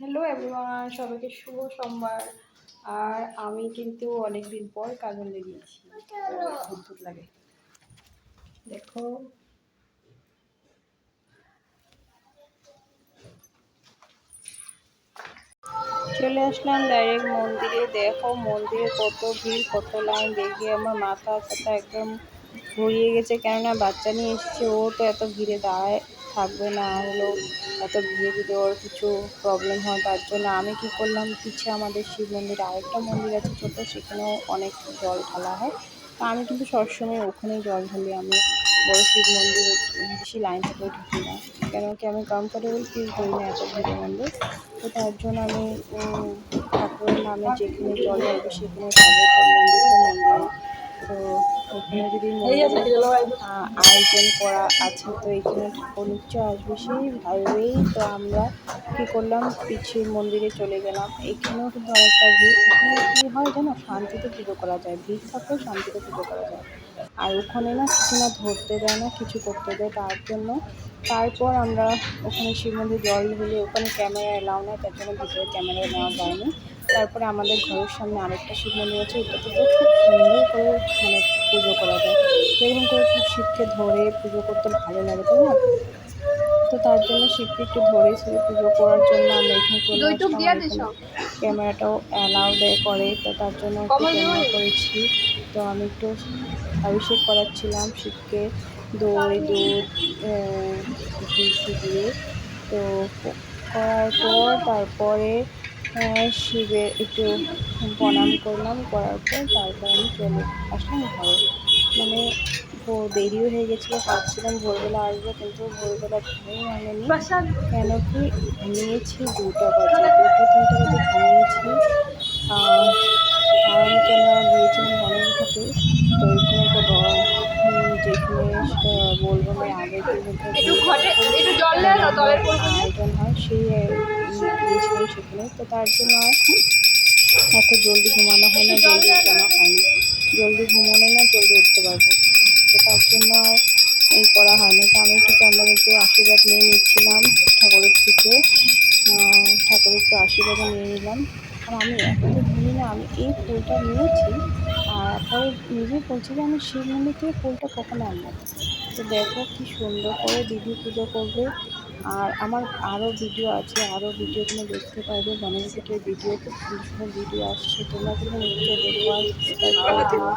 Hello everyone সবাইকে শুভ সোমবার। আর আমি কিন্তু অনেক দিন পর কাজল দিয়েছি। অদ্ভুত লাগে। দেখো। চলে আসলাম ডাইরেক্ট মন্দিরে। দেখো মন্দিরে কত ভিড়, কত লাইন দেখে আমার মাথা ব্যথা একদম ঘুরিয়ে গেছে। কেননা বাচ্চা নিয়ে এসেছে, ও তো এত ভিড়ে দাঁড়ায়। থাকবে না, হলো এত ভিড়ে, যদি কিছু প্রবলেম হয়, তার জন্য আমি কি করলাম? পিছে আমাদের শিব মন্দিরে আরেকটা মন্দির আছে ছোটো, সেখানেও অনেক জল ঢালা হয়। তা আমি কিন্তু সবসময় ওখানেই জল ঢালি, আমি বড় শিব মন্দিরে বেশি লাইন থেকে ঢুকি না। কেন কি আমি কমফোর্টেবল ফিল করি না এত ভিড়ের মন্দির তো তার জন্য আমি ঠাকুরের নামে যেখানে জল ঢালবে, সেখানে যাব। তো মন্দির তো মন্দিরে তো এখানে যদি আয়োজন করা আছে তো এখানে ঠাকুর নিশ্চয় আসবে সেই ভাবেই তো আমরা কী করলাম পিছিয়ে মন্দিরে চলে গেলাম। এখানেও কিন্তু অনেকটা ভিড়। এখানে কী হয় জানো শান্তিতে পুজো করা যায় ভিড় থাকলেও শান্তিতে পুজো করা যায়। আর ওখানে না কিছু না ধরতে দেয় না কিছু করতে দেয় তার জন্য। তারপর আমরা ওখানে শিব মন্দির জল ঢেলে ওখানে ক্যামেরা এলাও নেয় তার জন্য ভিতরে ক্যামেরা নেওয়া যায়নি। তারপরে আমাদের ঘরের সামনে আরেকটা শিব মন্দির আছে ওটাতে তো খুব সুন্দর মানে পুজো করা যায়। এরকম করে শিবকে ধরে পুজো করতে ভালো লাগে তাই না? তো তার জন্য শিবকে একটু ধরে ছিল পুজো করার জন্য আমরা এখানে চলে আসলাম। ক্যামেরাটাও অ্যালাউ দেয় করে তো তার জন্য একটু ক্যামেরা করেছি। তো আমি একটু অভিষেক করাচ্ছিলাম শিবকে দই দুধ ঘি দিয়ে। তো করার পর তারপরে শিবের একটু প্রণাম করলাম করার পর তারপর আমি চলে আসলাম ঘরে। মানে দেরিও হয়ে গেছিল ভাবছিলাম ভোরবেলা আসব কিন্তু ভোরবেলা ঘুমিয়ে আনেনি কেন কি ঘুমিয়েছি দুটো বাজে দুটো তিনটে বাজে ঘুমিয়েছি। কারণ কেন গিয়েছিলাম ঘাটে তো এখানে একটা যেখানে বলব না আগের আয়োজন হয় সেই গিয়েছিলাম সেখানে। তো তার জন্য এত জলদি ঘুমানো হয় না, জলদি উঠানো হয় না। জলদি ঘুমোলে না জলদি উঠতে পারব। তো তার জন্য আর এই করা হয়নি। তো আমি একটু চন্দন একটু আশীর্বাদ নিয়ে নিচ্ছিলাম, ঠাকুরের থেকে ঠাকুরের একটু আশীর্বাদ নিয়ে নিলাম। আর আমি এখন তো ঘুমি না, আমি এই ফুলটা নিয়েছি। আর পরে নিজেই বলছি যে আমি শিব মন্দির থেকে ফুলটা কখনো আনলাম তো দেখো কি সুন্দর করে দিদি পুজো করবে। আর আমার আরও ভিডিও আছে, আরও ভিডিও তুমি দেখতে পারবে। বনবিকেটের ভিডিও খুব ভিডিও আসছে, তোমরা কিন্তু নিশ্চয়ই দেখো